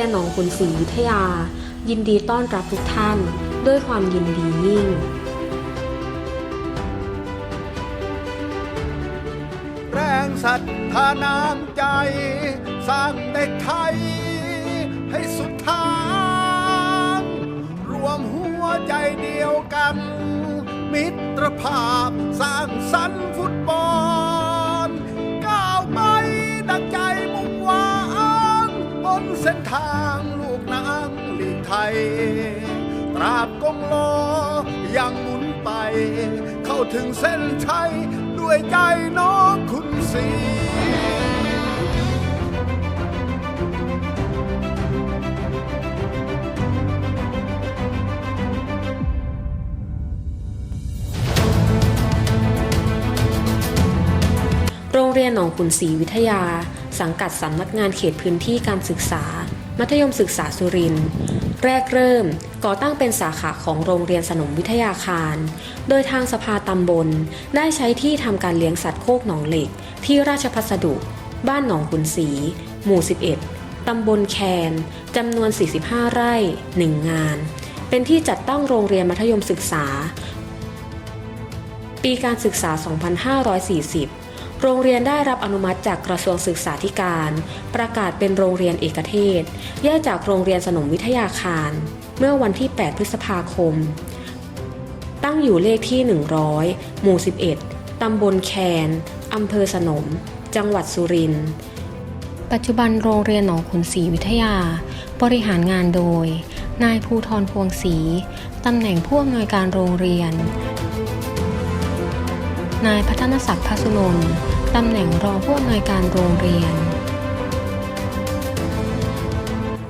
ียนหนองขุนศรีวิทยา ยินดีต้อนรับทุกท่าน ด้วยความยินดียิ่งแรงศรัทธาน้ำใจ สร้างเด็กไทย ให้สุดทางรวมหัวใจเดียวกัน มิตรภาพสร้างสรรค์ฟุต ทางลูกน้ำลีกไทย ตราบกงโลยังหมุนไป เข้าถึงเส้นชัย ด้วยใจน้องคุณสีโรงเรียนหนองขุนศรีวิทยา สังกัดสำนักงานเขตพื้นที่การศึกษา มัธยมศึกษาสุรินทร์แรกเริ่มก่อตั้งเป็นสาขาของโรงเรียนสนมวิทยาคาร โดยทางสภาตำบลได้ใช้ที่ทำการเลี้ยงสัตว์โคกหนองเหล็ก ที่ราชพัสดุ บ้านหนองขุนศรีหมู่ 11 ตำบลแคนจำนวน 45 ไร่ 1 งาน เป็นที่จัดตั้งโรงเรียนมัธยมศึกษา ปีการศึกษา 2540 โรงเรียนได้รับอนุมัติจากกระทรวงศึกษาธิการ ประกาศเป็นโรงเรียนเอกเทศ แยกจากโรงเรียนสนมวิทยาคาร เมื่อวันที่ 8 พฤษภาคม ตั้งอยู่เลขที่ 100 หมู่ 11 ตำบลแคน อำเภอสนม จังหวัดสุรินทร์ ปัจจุบันโรงเรียนหนองขุนศรีวิทยา บริหารงานโดย นายภูทรพวงศรี ตำแหน่งผู้อำนวยการโรงเรียนนายพัฒนศักดิ์พัสุนนท์ ตำแหน่งรองผู้อำนวยการโรงเรียน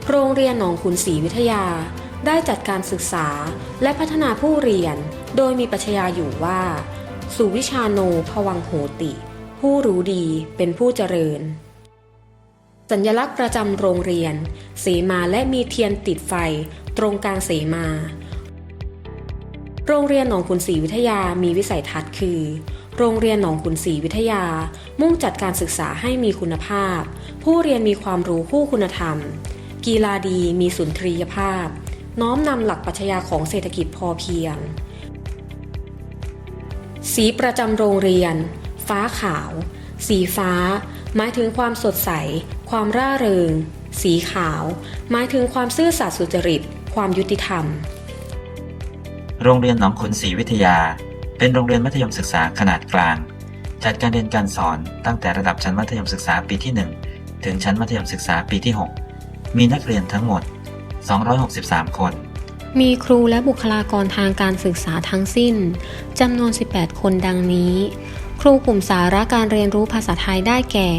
โรงเรียนหนองขุนศรีวิทยา ได้จัดการศึกษาและพัฒนาผู้เรียน โดยมีปัชญาอยู่ว่า สุวิชาโนภวังโหติ ผู้รู้ดีเป็นผู้เจริญ สัญลักษณ์ประจำโรงเรียน เสมาและมีเทียนติดไฟตรงกลางเสมา โรงเรียนหนองขุนศรีวิทยามีวิสัยทัศน์คือ โรงเรียนหนองขุนศรีวิทยา มุ่งจัดการศึกษาให้มีคุณภาพ ผู้เรียนมีความรู้คู่คุณธรรม กีฬาดีมีสุนทรียภาพ น้อมนำหลักปรัชญาของเศรษฐกิจพอเพียง สีประจำโรงเรียน ฟ้าขาว สีฟ้า หมายถึงความสดใส ความร่าเริง สีขาว หมายถึงความซื่อสัตย์สุจริต ความยุติธรรม โรงเรียนหนองขุนศรีวิทยา เป็นโรงเรียนมัธยมศึกษาขนาดกลาง จัดการเรียนการสอนตั้งแต่ระดับชั้นมัธยมศึกษาปีที่ 1 ถึงชั้นมัธยมศึกษาปีที่ 6 มีนักเรียนทั้งหมด 263 คน มีครูและบุคลากรทางการศึกษาทั้งสิ้นจำนวน 18 คนดังนี้ ครูกลุ่มสาระการเรียนรู้ภาษาไทยได้แก่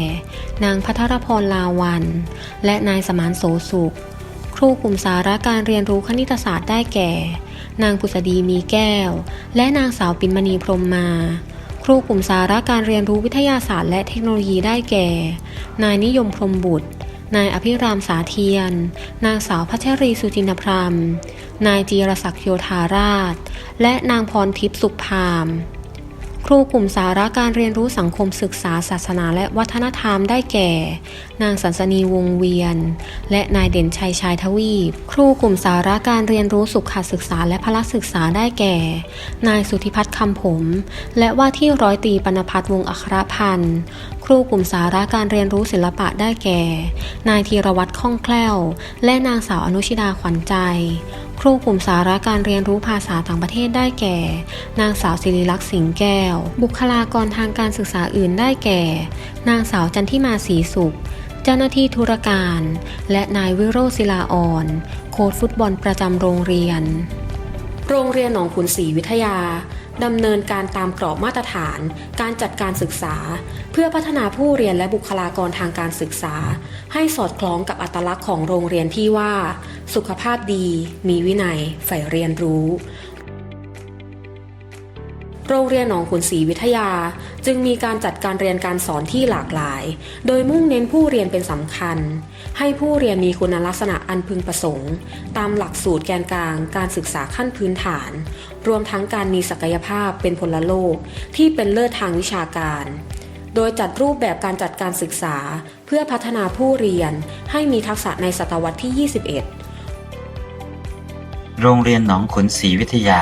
นางพัทรพรลาวัน และนายสมานโสสุข รูกลุ่มสาระการเรียนรู้คณิตศาสตร์ได้แก่ นางพุษดีมีแก้ว และนางสาวปินมณีพรมมา ครูกลุ่มสาระการเรียนรู้วิทยาศาสตร์และเทคโนโลยีได้แก่ นายนิยมพรมบุตร นายอภิรามสาเทียน นางสาวพัชรีสุจินพรามนายจีรศักดิ์โยธาราช และนางพรทิพย์สุขพาม ครูกลุ่มสาระการเรียนรู้สังคมศึกษาศาสนาและวัฒนธรรมได้แก่ นางสันสนีวงเวียน และนายเด่นชัยชายทวีป ครูกลุ่มสาระการเรียนรู้สุขศึกษาและพละศึกษาได้แก่ นายสุธิพัฒน์คำผม และว่าที่ร้อยตีปนพัฒน์วงอัครพันธ์ครูกลุ่มสาระการเรียนรู้ศิลปะได้แก่ นายธีรวัตรคล่องแคล่ว และนางสาวอนุชิดาขวัญใจ ครูกลุ่มสาระการเรียนรู้ภาษาต่างประเทศได้แก่ นางสาวศิริลักษณ์สิงแก้ว บุคลากรทางการศึกษาอื่นได้แก่ นางสาวจันทิมาศรีสุข เจ้าหน้าที่ธุรการ และนายวิโรศิลาอ่อน โค้ชฟุตบอลประจำโรงเรียน โรงเรียนหนองขุนศรีวิทยา ดำเนินการตามกรอบมาตรฐาน การจัดการศึกษา เพื่อพัฒนาผู้เรียนและบุคลากรทางการศึกษา ให้สอดคล้องกับอัตลักษณ์ของโรงเรียนที่ว่า สุขภาพดี มีวินัยใฝ่เรียนรู้ โรงเรียนหนองขุนศรีวิทยา จึงมีการจัดการเรียนการสอนที่หลากหลาย โดยมุ่งเน้นผู้เรียนเป็นสำคัญ ให้ผู้เรียนมีคุณลักษณะอันพึงประสงค์ ตามหลักสูตรแกนกลาง การศึกษาขั้นพื้นฐาน รวมทั้งการมีศักยภาพเป็นพลโลกที่เป็นเลิศทางวิชาการ โดยจัดรูปแบบการจัดการศึกษา เพื่อพัฒนาผู้เรียนให้มีทักษะในศตวรรษที่ 21 โรงเรียนหนองขุนศรีวิทยา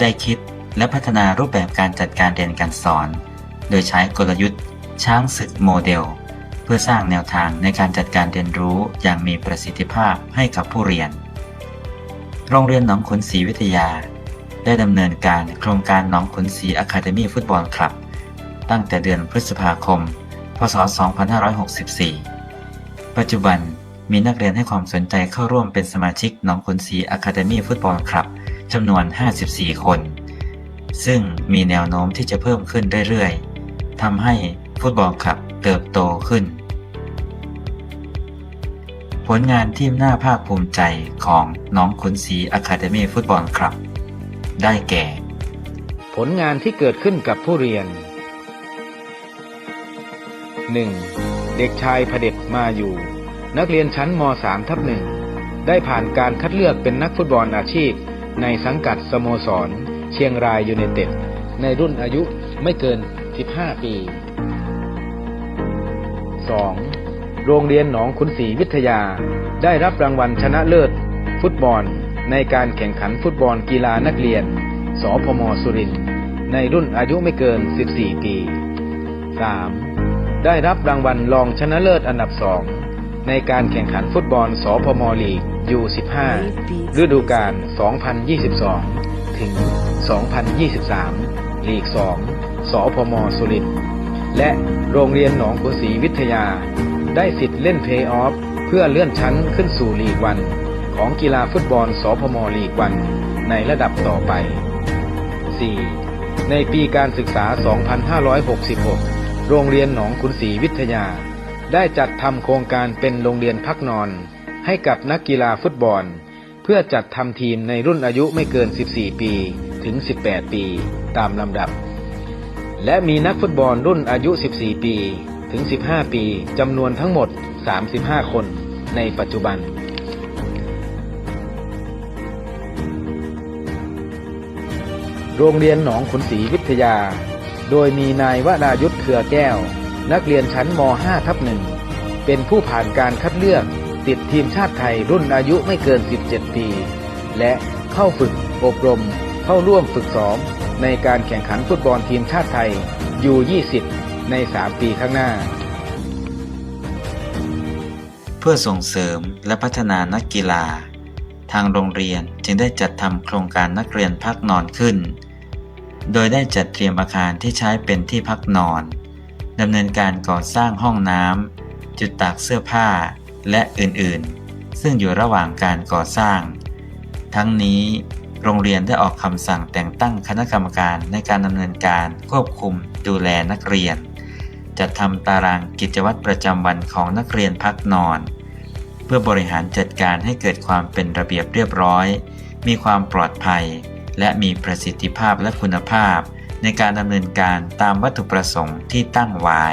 ได้คิด และพัฒนารูปแบบการจัดการเรียนการสอน โดยใช้กลยุทธ์ ช้างศึกโมเดล เพื่อสร้างแนวทางในการจัดการเรียนรู้อย่างมีประสิทธิภาพให้กับผู้เรียน โรงเรียนหนองขุนศรีวิทยา ได้ดำเนินการโครงการหนองขุนศรีอะคาเดมี่ฟุตบอลคลับ ตั้งแต่เดือนพฤษภาคม พศ 2564 ปัจจุบันมีนักเรียนให้ความสนใจเข้าร่วมเป็นสมาชิกหนองขุนศรีอะคาเดมี่ฟุตบอลคลับจำนวน 54 คน ซึ่งมีแนวโน้มที่จะเพิ่มขึ้นเรื่อยๆทำให้ฟุตบอลคลับเติบโตขึ้น ผลงานที่น่าภาคภูมิใจของน้องขุนศรีอะคาเดมี่ฟุตบอลคลับ ได้แก่ ผลงานที่เกิดขึ้นกับผู้เรียน 1. เด็กชายพเด็จมาอยู่ นักเรียนชั้นม .3 ทับหนึ่งได้ผ่านการคัดเลือกเป็นนักฟุตบอลอาชีพ ในสังกัดสโมสร เชียงรายยูไนเต็ดในรุ่นอายุไม่เกิน 15 ปี 2. โรงเรียนหนองขุนศรีวิทยา ได้รับรางวัลชนะเลิศ ฟุตบอล ในการแข่งขันฟุตบอลกีฬานักเรียน สพมสุรินทร์ในรุ่นอายุไม่เกิน 14 ปี 3. ได้รับรางวัลรองชนะเลิศอันดับสองในการแข่งขันฟุตบอลสพมลีกยู15ฤดูกาล2022 ถึง 2023 ลีก 2 สพมสุรินทร์และโรงเรียนหนองขุนศรีวิทยา ได้สิทธิ์เล่นเพย์ออฟเพื่อเลื่อนชั้นขึ้นสู่ลีกวัน ของกีฬาฟุตบอลสพมลีกวันในระดับต่อไป 4. ในปีการศึกษา 2566 โรงเรียนหนองขุนศรีวิทยา ได้จัดทำโครงการเป็นโรงเรียนพักนอน ให้กับนักกีฬาฟุตบอล เพื่อจัดทำทีมในรุ่นอายุไม่เกิน 14 ปีถึง 18 ปีตามลำดับ และมีนักฟุตบอลรุ่นอายุ 14 ปีถึง 15 ปีจำนวนทั้งหมด 35 คนในปัจจุบันโรงเรียนหนองขุนศรีวิทยา โดยมีนายวรายุทธเครือแก้ว นักเรียนชั้นม .5 ทับหนึ่งเป็นผู้ผ่านการคัดเลือก ติดทีมชาติไทยรุ่นอายุไม่เกิน 17 ปี และเข้าฝึกอบรม เข้าร่วมฝึกซ้อม ในการแข่งขันฟุตบอลทีมชาติไทยยู20 ใน 3 ปีข้างหน้า เพื่อส่งเสริมและพัฒนานักกีฬา ทางโรงเรียนจึงได้จัดทำโครงการนักเรียนพักนอนขึ้น โดยได้จัดเตรียมอาคารที่ใช้เป็นที่พักนอนดำเนินการก่อสร้างห้องน้ำจุดตากเสื้อผ้า และอื่นๆ ซึ่งอยู่ระหว่างการก่อสร้าง ทั้งนี้โรงเรียนได้ออกคำสั่งแต่งตั้งคณะกรรมการในการดำเนินการควบคุมดูแลนักเรียน จัดทำตารางกิจวัตรประจำวันของนักเรียนพักนอน เพื่อบริหารจัดการให้เกิดความเป็นระเบียบเรียบร้อย มีความปลอดภัย และมีประสิทธิภาพและคุณภาพ ในการดำเนินการตามวัตถุประสงค์ที่ตั้งไว้